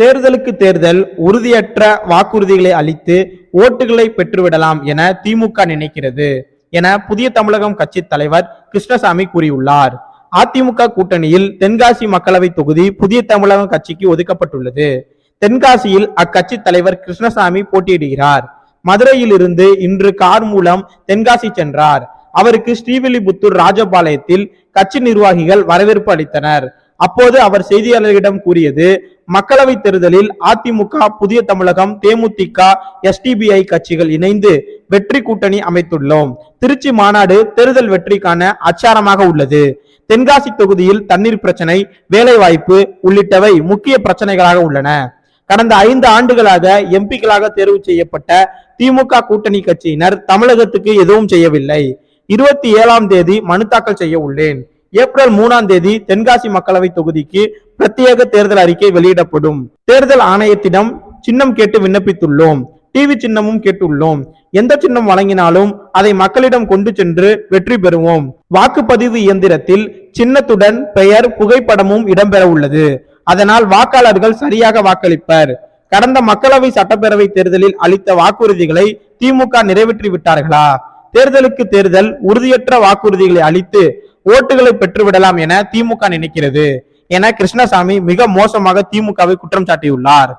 தேர்தலுக்கு தேர்தல் உறுதியற்ற வாக்குறுதிகளை அளித்து ஓட்டுகளை பெற்றுவிடலாம் என திமுக நினைக்கிறது என புதிய தமிழகம் கட்சி தலைவர் கிருஷ்ணசாமி கூறியுள்ளார். அதிமுக கூட்டணியில் தென்காசி மக்களவை தொகுதி புதிய தமிழகம் கட்சிக்கு ஒதுக்கப்பட்டுள்ளது. தென்காசியில் அக்கட்சி தலைவர் கிருஷ்ணசாமி போட்டியிடுகிறார். மதுரையில் இருந்து இன்று கார் மூலம் தென்காசி சென்றார். அவருக்கு ஸ்ரீவில்லிபுத்தூர் ராஜபாளையத்தில் கட்சி நிர்வாகிகள் வரவேற்பு அளித்தனர். அப்போது அவர் செய்தியாளர்களிடம் கூறியது மக்களவை தேர்தலில் அதிமுக புதிய தமிழகம் தேமுதிக எஸ்டிபிஐ கட்சிகள் இணைந்து வெற்றி கூட்டணி அமைத்துள்ளோம். திருச்சி மாநாடு தேர்தல் வெற்றிக்கான அச்சாரமாக உள்ளது. தென்காசி தொகுதியில் தண்ணீர் பிரச்சனை வேலைவாய்ப்பு உள்ளிட்டவை முக்கிய பிரச்சனைகளாக உள்ளன. கடந்த ஐந்து ஆண்டுகளாக எம்பிக்களாக தேர்வு செய்யப்பட்ட திமுக கூட்டணி கட்சியினர் தமிழகத்துக்கு எதுவும் செய்யவில்லை. இருபத்தி ஏழாம் தேதி மனு தாக்கல் செய்ய உள்ளேன். ஏப்ரல் மூணாம் தேதி தென்காசி மக்களவை தொகுதிக்கு பிரத்யேக தேர்தல் அறிக்கை வெளியிடப்படும். தேர்தல் ஆணையத்திடம் சின்னம் கேட்டு விண்ணப்பித்துள்ளோம். டிவி சின்னமும் கேட்டுள்ளோம். எந்த சின்னம் வழங்கினாலும் அதை மக்களிடம் கொண்டு சென்று வெற்றி பெறுவோம். வாக்குப்பதிவு இயந்திரத்தில் சின்னத்துடன் பெயர் புகைப்படமும் இடம்பெற உள்ளது. அதனால் வாக்காளர்கள் சரியாக வாக்களிப்பர். கடந்த மக்களவை சட்டப்பேரவை தேர்தலில் அளித்த வாக்குறுதிகளை திமுக நிறைவேற்றி விட்டார்களா தேர்தலுக்கு தேர்தல் உறுதியற்ற வாக்குறுதிகளை அளித்து ஓட்டுகளை பெற்றுவிடலாம் என திமுக நினைக்கிறது. என கிருஷ்ணசாமி மிக மோசமாக திமுகவை குற்றம் சாட்டியுள்ளார்.